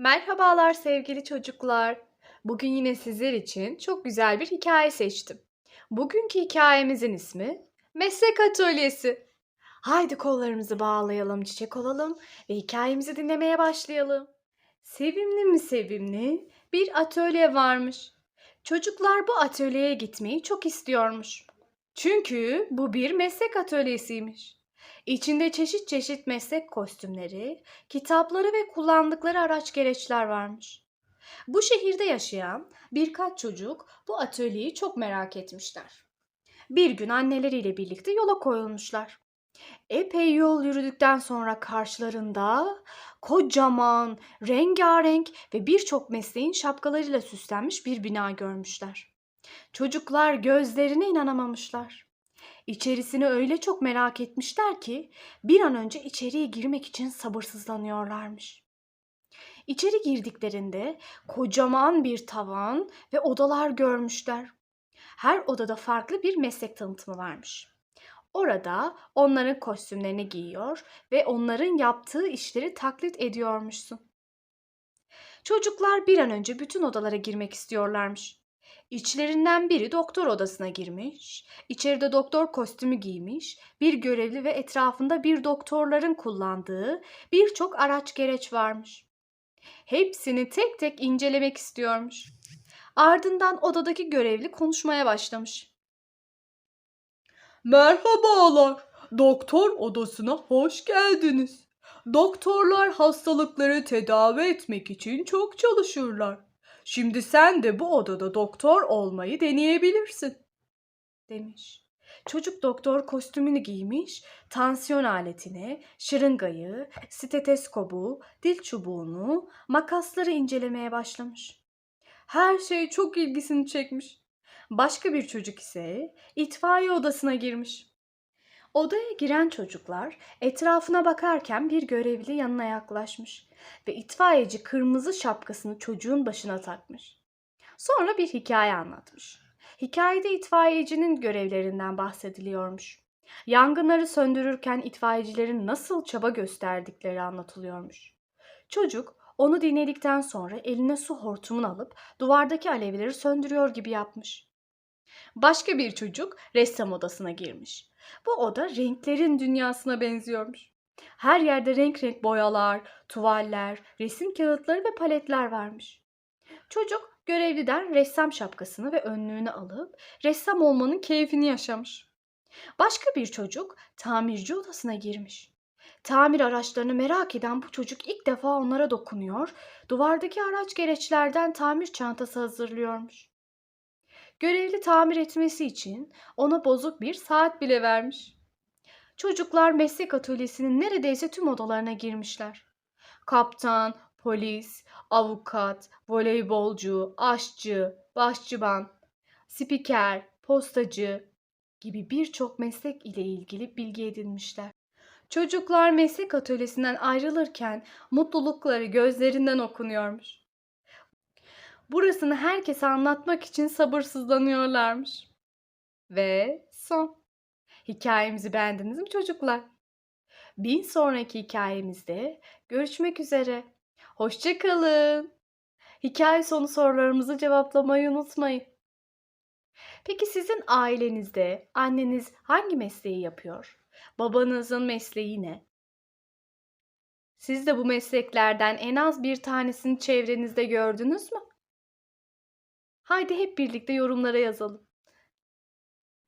Merhabalar sevgili çocuklar. Bugün yine sizler için çok güzel bir hikaye seçtim. Bugünkü hikayemizin ismi Meslek Atölyesi. Haydi kollarımızı bağlayalım, çiçek olalım ve hikayemizi dinlemeye başlayalım. Sevimli mi sevimli bir atölye varmış. Çocuklar bu atölyeye gitmeyi çok istiyormuş. Çünkü bu bir meslek atölyesiymiş. İçinde çeşit çeşit meslek kostümleri, kitapları ve kullandıkları araç gereçler varmış. Bu şehirde yaşayan birkaç çocuk bu atölyeyi çok merak etmişler. Bir gün anneleriyle birlikte yola koyulmuşlar. Epey yol yürüdükten sonra karşılarında kocaman, rengarenk ve birçok mesleğin şapkalarıyla süslenmiş bir bina görmüşler. Çocuklar gözlerine inanamamışlar. İçerisini öyle çok merak etmişler ki bir an önce içeriye girmek için sabırsızlanıyorlarmış. İçeri girdiklerinde kocaman bir tavan ve odalar görmüşler. Her odada farklı bir meslek tanıtımı varmış. Orada onların kostümlerini giyiyor ve onların yaptığı işleri taklit ediyormuşsun. Çocuklar bir an önce bütün odalara girmek istiyorlarmış. İçlerinden biri doktor odasına girmiş, içeride doktor kostümü giymiş, bir görevli ve etrafında bir doktorların kullandığı birçok araç gereç varmış. Hepsini tek tek incelemek istiyormuş. Ardından odadaki görevli konuşmaya başlamış. Merhabalar, doktor odasına hoş geldiniz. Doktorlar hastalıkları tedavi etmek için çok çalışırlar. Şimdi sen de bu odada doktor olmayı deneyebilirsin. demiş. Çocuk doktor kostümünü giymiş, tansiyon aletini, şırıngayı, stetoskobu, dil çubuğunu, makasları incelemeye başlamış. Her şey çok ilgisini çekmiş. Başka bir çocuk ise itfaiye odasına girmiş. Odaya giren çocuklar etrafına bakarken bir görevli yanına yaklaşmış ve itfaiyeci kırmızı şapkasını çocuğun başına takmış. Sonra bir hikaye anlatmış. Hikayede itfaiyecinin görevlerinden bahsediliyormuş. Yangınları söndürürken itfaiyecilerin nasıl çaba gösterdikleri anlatılıyormuş. Çocuk onu dinledikten sonra eline su hortumunu alıp duvardaki alevleri söndürüyor gibi yapmış. Başka bir çocuk ressam odasına girmiş. Bu oda renklerin dünyasına benziyormuş. Her yerde renk renk boyalar, tuvaller, resim kağıtları ve paletler varmış. Çocuk görevliden ressam şapkasını ve önlüğünü alıp ressam olmanın keyfini yaşamış. Başka bir çocuk tamirci odasına girmiş. Tamir araçlarını merak eden bu çocuk ilk defa onlara dokunuyor, duvardaki araç gereçlerden tamir çantası hazırlıyormuş. Görevli tamir etmesi için ona bozuk bir saat bile vermiş. Çocuklar meslek atölyesinin neredeyse tüm odalarına girmişler. Kaptan, polis, avukat, voleybolcu, aşçı, başçıban, spiker, postacı gibi birçok meslek ile ilgili bilgi edinmişler. Çocuklar meslek atölyesinden ayrılırken mutlulukları gözlerinden okunuyormuş. Burasını herkese anlatmak için sabırsızlanıyorlarmış. Ve son. Hikayemizi beğendiniz mi çocuklar? Bir sonraki hikayemizde görüşmek üzere. Hoşçakalın. Hikaye sonu sorularımızı cevaplamayı unutmayın. Peki sizin ailenizde anneniz hangi mesleği yapıyor? Babanızın mesleği ne? Siz de bu mesleklerden en az bir tanesini çevrenizde gördünüz mü? Haydi hep birlikte yorumlara yazalım.